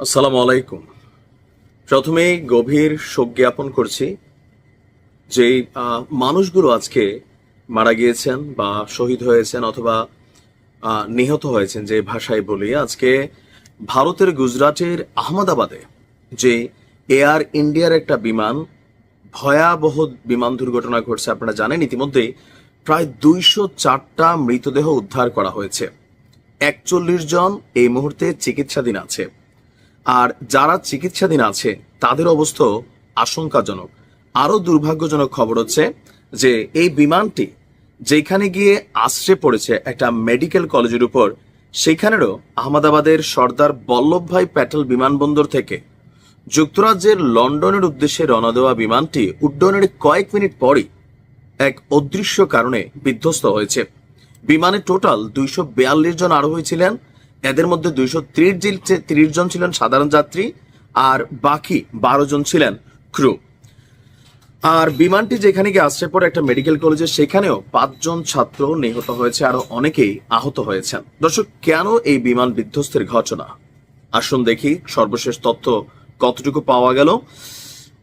আসসালামু আলাইকুম। প্রথমেই গভীর শোক জ্ঞাপন করছি যে মানুষগুলো আজকে মারা গিয়েছেন বা শহীদ হয়েছেন অথবা নিহত হয়েছেন যে ভাষায় বলি, আজকে ভারতের গুজরাটের আহমেদাবাদে যে এয়ার ইন্ডিয়ার একটা বিমান, ভয়াবহ বিমান দুর্ঘটনা ঘটছে আপনারা জানেন, ইতিমধ্যেই প্রায় দুইশো চারটা মৃতদেহ উদ্ধার করা হয়েছে। একচল্লিশ জন এই মুহূর্তে চিকিৎসাধীন আছে। আর যারা চিকিৎসাধীন আছে, তাদের অবস্থা আশঙ্কাজনক। আরও দুর্ভাগ্যজনক খবর হচ্ছে যে এই বিমানটি যেখানে গিয়ে আশ্রে পড়েছে একটা মেডিকেল কলেজের উপর, সেখানেরও আহমেদাবাদের সর্দার বল্লভভাই প্যাটেল বিমানবন্দর থেকে যুক্তরাজ্যের লন্ডনের উদ্দেশ্যে রওনা দেওয়া বিমানটি উড্ডয়নের কয়েক মিনিট পরই এক অদৃশ্য কারণে বিধ্বস্ত হয়েছে। বিমানে টোটাল দুইশো বিয়াল্লিশ জন আরোহী ছিলেন এদের মধ্যে দুইশো ত্রিশ ত্রিশ জন ছিলেন সাধারণ যাত্রী আর বাকি বারো জন ছিলেন ক্রু আর বিমানটি যেখানে গিয়ে আশ্রয় পড়ে একটা মেডিকেল কলেজে সেখানেও পাঁচজন ছাত্র নিহত হয়েছে, আরও অনেকেই আহত হয়েছেন। দর্শক, কেন এই বিমান বিধ্বস্তের ঘটনা? আসুন দেখি সর্বশেষ তথ্য কতটুকু পাওয়া গেল।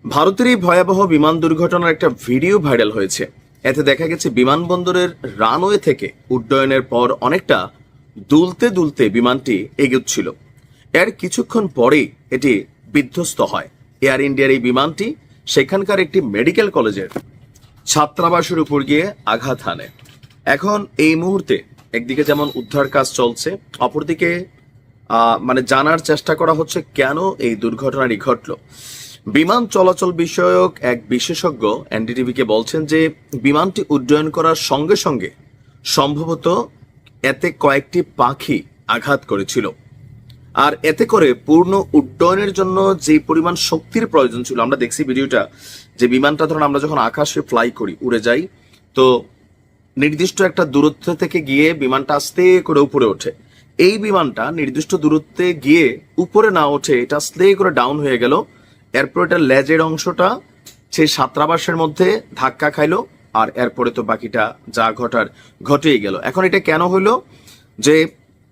ভারতের এই ভয়াবহ বিমান দুর্ঘটনার একটা ভিডিও ভাইরাল হয়েছে। এতে দেখা গেছে, বিমানবন্দরের রানওয়ে থেকে উড্ডয়নের পর অনেকটা দুলতে দুলতে বিমানটি এগোচ্ছিল। এর কিছুক্ষণ পরেই এটি বিধ্বস্ত হয়। এয়ার ইন্ডিয়ার এই বিমানটি সেখানকার একটি মেডিকেল কলেজের ছাত্রাবাসের উপর গিয়ে আঘাত হানে। এখন এই মুহূর্তে একদিকে যেমন উদ্ধার কাজ চলছে, অপরদিকে মানে জানার চেষ্টা করা হচ্ছে কেন এই দুর্ঘটনাটি ঘটলো। বিমান চলাচল বিষয়ক এক বিশেষজ্ঞ এনডিটিভিকে বলছেন যে বিমানটি উড্ডয়ন করার সঙ্গে সঙ্গে সম্ভবত এতে কয়েকটি পাখি আঘাত করেছিল। আর এতে করে পূর্ণ উড্ডয়নের জন্য যে পরিমাণ শক্তির প্রয়োজন ছিল, আমরা দেখছি ভিডিওটা, যে বিমানটা ধরুন আমরা যখন আকাশে ফ্লাই করি, উড়ে যাই, তো নির্দিষ্ট একটা দূরত্ব থেকে গিয়ে বিমানটা আস্তে করে উপরে ওঠে। এই বিমানটা নির্দিষ্ট দূরত্বে গিয়ে উপরে না ওঠে, এটা আস্তে করে ডাউন হয়ে গেল। এরপর এটা লেজের অংশটা সেই সাত্রাবাসের মধ্যে ধাক্কা খাইলো। আর এরপরে তো বাকিটা যা ঘটার ঘটেই গেল। এখন এটা কেন হইল যে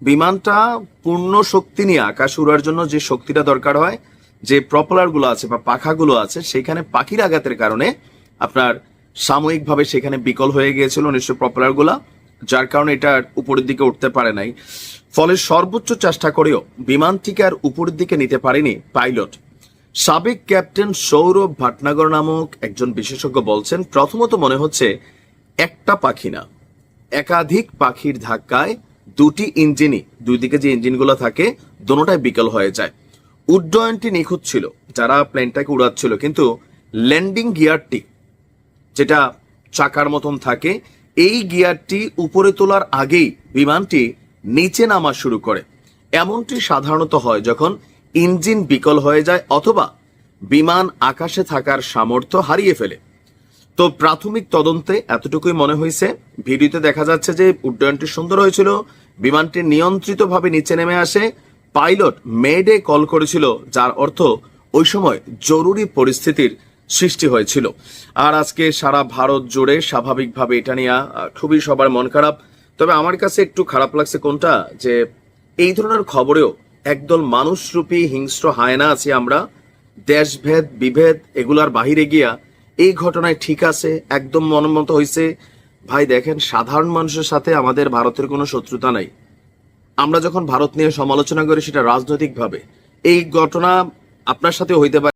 বিমানটা পূর্ণ শক্তি নিয়ে আকাশ উড়ার জন্য যে শক্তিটা দরকার হয়, যে প্রপলারগুলো আছে বা পাখাগুলো আছে, সেখানে পাখির আঘাতের কারণে আপনার সাময়িকভাবে সেখানে বিকল হয়ে গিয়েছিল নিশ্চয় প্রপলারগুলা যার কারণে এটা উপরের দিকে উঠতে পারে নাই। ফলে সর্বোচ্চ চেষ্টা করেও বিমানটিকে আর উপরের দিকে নিতে পারেনি পাইলট। সাবেক ক্যাপ্টেন সৌরভ ভাটনাগর নামক একজন বিশেষজ্ঞ বলছেন, প্রথমত মনে হচ্ছে একটা পাখি না। একাধিক পাখির ধাক্কায় দুটি ইঞ্জিনই, দুই দিকে যে ইঞ্জিনগুলো থাকে দোনোটাই বিকল হয়ে যায়। উড্ডয়নটি নিখুঁত ছিল, যারা প্লেনটাকে উড়াচ্ছিল, কিন্তু ল্যান্ডিং গিয়ারটি, যেটা চাকার মতন থাকে, এই গিয়ারটি উপরে তোলার আগেই বিমানটি নিচে নামা শুরু করে। এমনটি সাধারণত হয় যখন ইঞ্জিন বিকল হয়ে যায় অথবা বিমান আকাশে থাকার সামর্থ্য হারিয়ে ফেলে। তো প্রাথমিক তদন্তে এতটুকুই মনে হয়েছে। ভিডিওতে দেখা যাচ্ছে যে উড্ডয়নটি সুন্দর হয়েছিল, বিমানটি নিয়ন্ত্রিতভাবে নিচে নেমে আসে। পাইলট মেডে কল করেছিল, যার অর্থ ওই সময় জরুরি পরিস্থিতির সৃষ্টি হয়েছিল। আর আজকে সারা ভারত জুড়ে স্বাভাবিকভাবে এটা নিয়ে খুবই সবার মন খারাপ। তবে আমার কাছে একটু খারাপ লাগছে কোনটা, যে এই ধরনের খবরেও একদল মানুষরূপী হিংস্র হায়না আছি আমরা। দেশভেদ, বিভেদ এগুলার বাহিরে গিয়া এই ঘটনায় ঠিক আছে, একদম মনমত হয়েছে ভাই দেখেন, সাধারণ মানুষের সাথে আমাদের ভারতের কোনো শত্রুতা নাই। আমরা যখন ভারত নিয়ে সমালোচনা করি সেটা রাজনৈতিকভাবে। এই ঘটনা আপনার সাথে হইতে পারে।